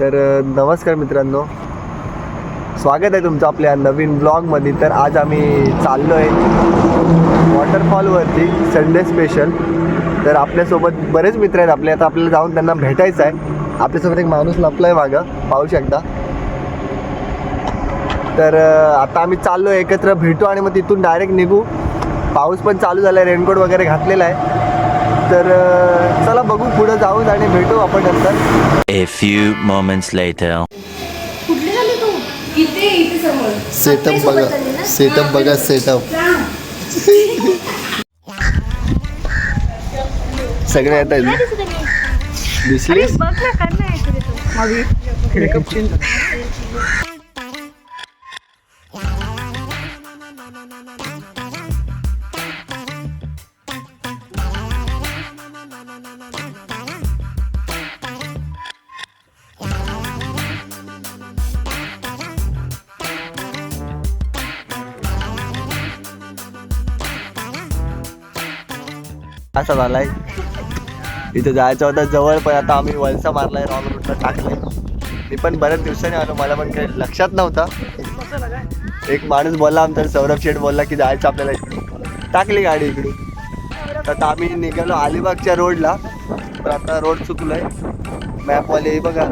तर नमस्कार मित्रांनो. स्वागत आहे तुमचं आपल्या नवीन ब्लॉगमध्ये. तर आज आम्ही चाललो आहे वॉटरफॉलवरती संडे स्पेशल तर आपल्यासोबत बरेच मित्र आहेत आपले. आता आपल्याला जाऊन त्यांना भेटायचं आहे. आपल्यासोबत एक माणूस लपला आहे मागं. पाहू शकता. तर आता आम्ही चाललो एकत्र. भेटू आणि मग तिथून डायरेक्ट निघू. पाऊस पण चालू झाला आहे रेनकोट वगैरे घातलेला आहे. तर चला बघू पुढं जाऊन आणि भेटू आपण नंतर. A few moments later. कुठली झाली तू? इथे इथे समोर. सेटअप बघा. सेटअप बघा सेटअप सगळे आहेत दिसली? बघ ना असा झालाय. इथे जायचं होतं जवळ पण आता आम्ही वलसा मारलाय रॉंग रूटला टाकलाय. मी पण बऱ्याच दिवसांनी आलो मला पण काही लक्षात नव्हता. एक माणूस बोलला आमचा सौरभ शेठ बोलला की जायचं आपल्याला टाकली गाडी इकडे तर आता आम्ही निघालो अलिबागच्या रोडला पण आता रोड चुकलोय. मॅपवाले बघा.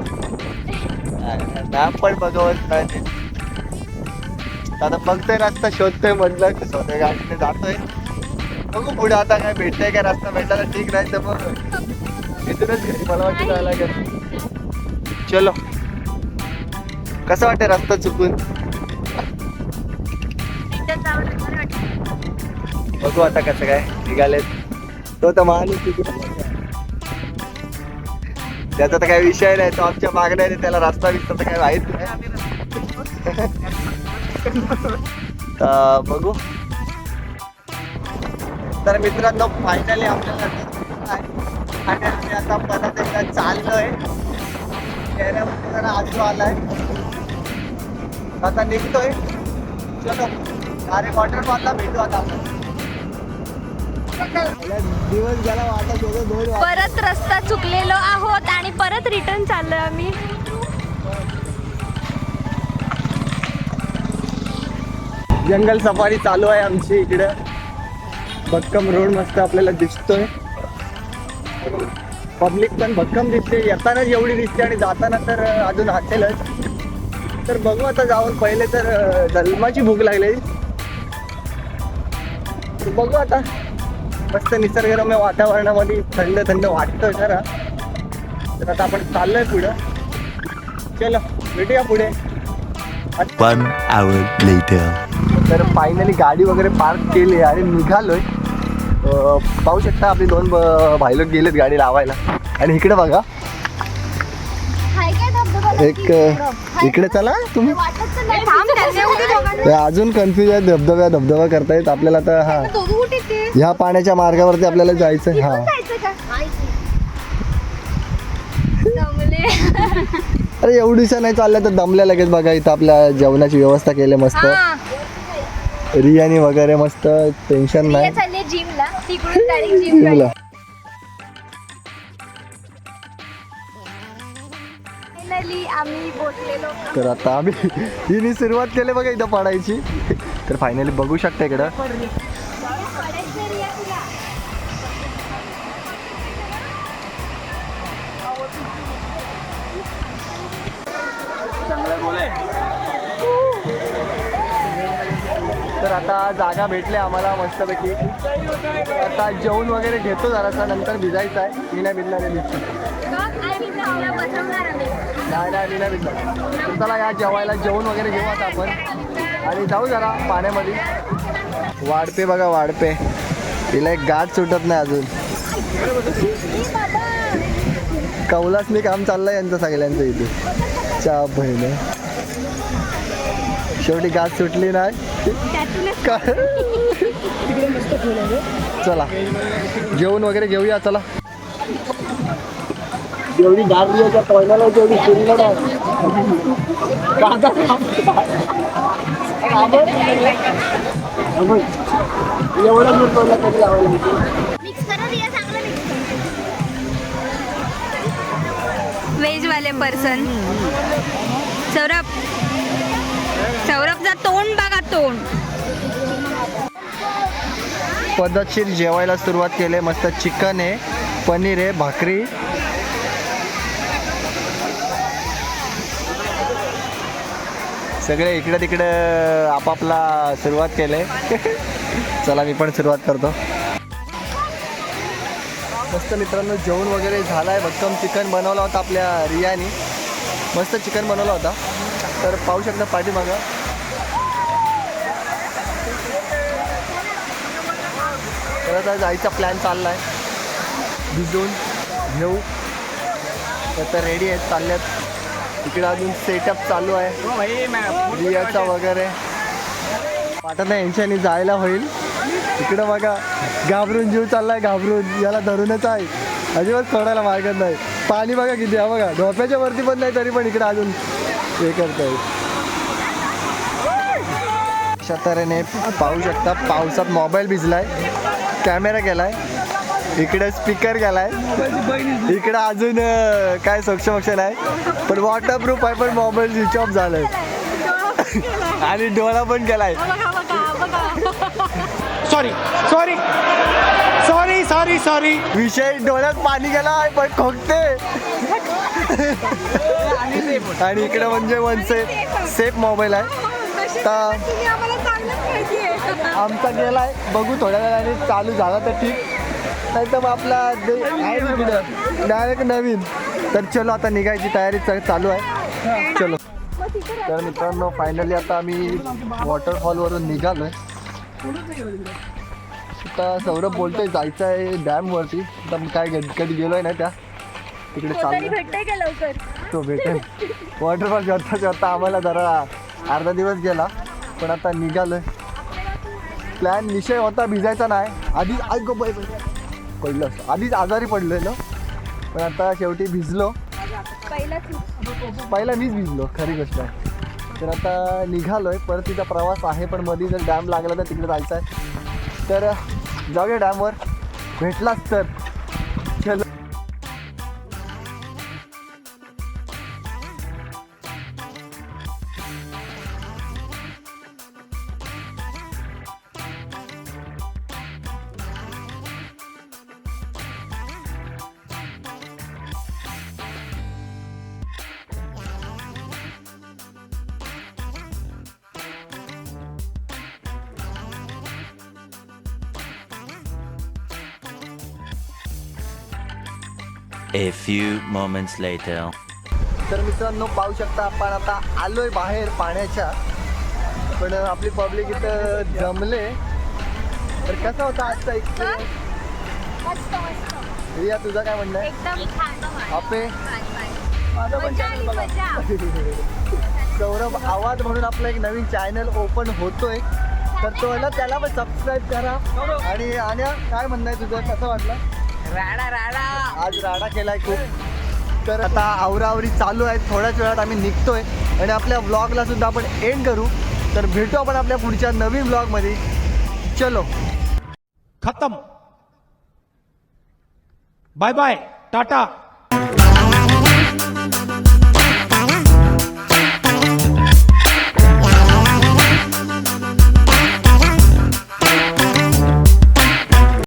मॅप पण बघवत नाही आता बघतोय रस्ता शोधतोय म्हटलं की स्वतः गाडीने जातोय. बघू पुढे आता काय भेटतंय काय रस्ता भेटायला ठीक नाही तर मग. इथूनच घरी मला वाटतं जायला लागेल. चलो. कसं वाटतं रस्ता चुकून? बघू आता कसं काय निघालेत. तो तर तिकडे. त्याचा तर काही विषय नाही तो आमच्या मागण्या त्याला रस्ता बिस्ता तर काही माहीत नाही. बघू. तर मित्रांनो फायनली आपल्याला. आणि आम्ही आता परत एकदा चाललोय. चेहऱ्यामध्ये जरा आजू आलाय. आता निघतोय. चलो अरे वॉटरफॉलला भेटू आता आपण. दिवस गेला वाटत होतो दोन. परत रस्ता चुकलेलो आहोत आणि परत रिटर्न चाललोय आम्ही. जंगल सफारी चालू आहे आमची इकडे. भक्कम रोड मस्त आपल्याला दिसतोय. पब्लिक पण भक्कम दिसते येताना एवढी दिसते आणि जाताना तर अजून असेलच तर बघू आता जाऊन पहिले तर जन्माची भूक लागली. तर बघू आता. मस्त निसर्गरम्य वातावरणामध्ये थंड थंड वाटतोय जरा. तर आता आपण चाललोय पुढं. चलो भेटूया पुढे. तर फायनली गाडी वगैरे पार्क केली आणि निघालोय. पाहू शकता आपली दोन भाई लोक गेलेत गाडी लावायला. आणि इकडे बघा. एक इकडे. चला तुम्ही. अजून कन्फ्युज आहे धबधब्या धबधबा करतायत. आपल्याला तर हा ह्या पाण्याच्या मार्गावरती आपल्याला जायचं हा अरे एवढीशा नाही चालल्या तर दमल्या लगेच बघा इथं आपल्या जेवणाची व्यवस्था केली मस्त. रियानी वगैरे मस्त टेन्शन नाही. तिकडून डायरेक्ट जिमला. जिम फायनली आम्ही बोटलेलो तर आता आम्ही हिने सुरुवात केली बघा इथं पडायची. तर फायनली बघू शकता इकडं. तर आता जागा भेटली आम्हाला मस्तपैकी. आता जेवण वगैरे घेतो जरासा नंतर भिजायचं आहे. मी नाही भिजणार आहे नाही नाही मी नाही. भिजणार तर चला या जेवायला जेवण वगैरे घेऊ आता आपण. आणि जाऊ जरा पाण्यामध्ये. वाढपे बघा वाढपे तिला एक गाठ सुटत नाही अजून. कौलासनी काम चाललंय यांचं सगळ्यांचं इथे. चा बहिण. शेवटी गाठ सुटली नाही. का? चला. जेवण वगैरे घेऊया चला. जेवढी गाठ घ्यायच्या पहिल्याला जेवढी सुंदर आहे एवढं मी लावायला मिक्स व्हेजवाले पर्सन सौरभ. सौरभचा तोंड बघा तोंड. पद्धतशीर जेवायला सुरुवात केली मस्त चिकन आहे पनीर आहे भाकरी. सगळे इकडे तिकडे आपापला सुरुवात केले. चला मी पण सुरुवात करतो. मस्त मित्रांनो जेवण वगैरे झालं आहे भक्कम चिकन बनवला होता आपल्या रियानी. मस्त चिकन बनवला होता. तर पाहू शकता पाठीमागं तर आता जायचा प्लॅन चालला आहे भिजून घेऊ. तर आता रेडी आहेत चालल्यात. इकडे अजून सेटअप चालू आहे. रियाचा वगैरे. वाटत नाही यांच्यानी जायला होईल. इकडं बघा घाबरून जीव चाललाय घाबरून. याला धरूनच आहे. अजिबात सोडायला मार्गत नाही. पाणी बघा किती आहे बघा. डोक्याच्या वरती पण नाही तरी पण इकडे अजून हे करताय. अशा तऱ्हेने पाहू शकता पावसात मोबाईल भिजलाय. कॅमेरा गेलाय इकडे स्पीकर गेलाय इकडे अजून काय सक्षम आहे पण वॉटरप्रूफ आहे पण मोबाईल स्विच ऑफ झालाय आणि डोळा पण गेलाय sorry sorry sorry sorry sorry विषय डोळ्यात पाणी गेलाय पण खोकते आणि इकडे म्हणजे वन सेफ सेफ मोबाईल आहे तर आमचा गेलाय. बघू थोड्या वेळाने चालू झाला तर ठीक. नाही तर मग आपला आहे तिकडं डायरेक्ट नवीन. तर चलो आता निघायची तयारी चालू आहे. चलो. तर मित्रांनो फायनली आता आम्ही वॉटरफॉलवरून निघालोय. आता सौरभ बोलतोय जायचं आहे डॅमवरती मी काय कधी गेलोय ना त्या. तिकडे का लवकर? तो भेटेल. वॉटरफॉल शोधता शोधता आम्हाला जरा अर्धा दिवस गेला. पण आता निघालोय. प्लॅन विषय होता भिजायचा नाही. आधी आज गो बाई बाई. पडलं. आधीच आजारी पडलेलो पण आता शेवटी भिजलो. पहिला मीच भिजलो खरी गोष्ट आहे. तर आता निघालोय. परतीचा प्रवास आहे पण मध्ये जर डॅम लागला तर तिकडे जायचं आहे. तर जाऊया डॅमवर. भेटलाच तर. A few moments later. तर मित्रांनो पाहू शकता आपण आता आलोय बाहेर पाण्याच्या. पण आपली पब्लिक इथं जमले. तर कसा होता आजचा एक्सपिरियन्स रिया तुझं काय म्हणणं आहे? आपे मजा सौरभ आवाज म्हणून आपला एक नवीन चॅनल ओपन होतोय. तर तो ना त्याला पण सबस्क्राईब करा. आणि आणि काय म्हणणं आहे तुझं? कसं वाटलं? राडा राडा. आज राडा केलाय खूप. तर आता आवरावरी चालू आहे थोड्याच वेळात आम्ही निघतोय. आणि आपल्या व्लॉगला सुद्धा आपण एंड करू. तर भेटू आपण आपल्या पुढच्या नवीन व्लॉगमध्ये चलो. खत्म. Bye bye Tata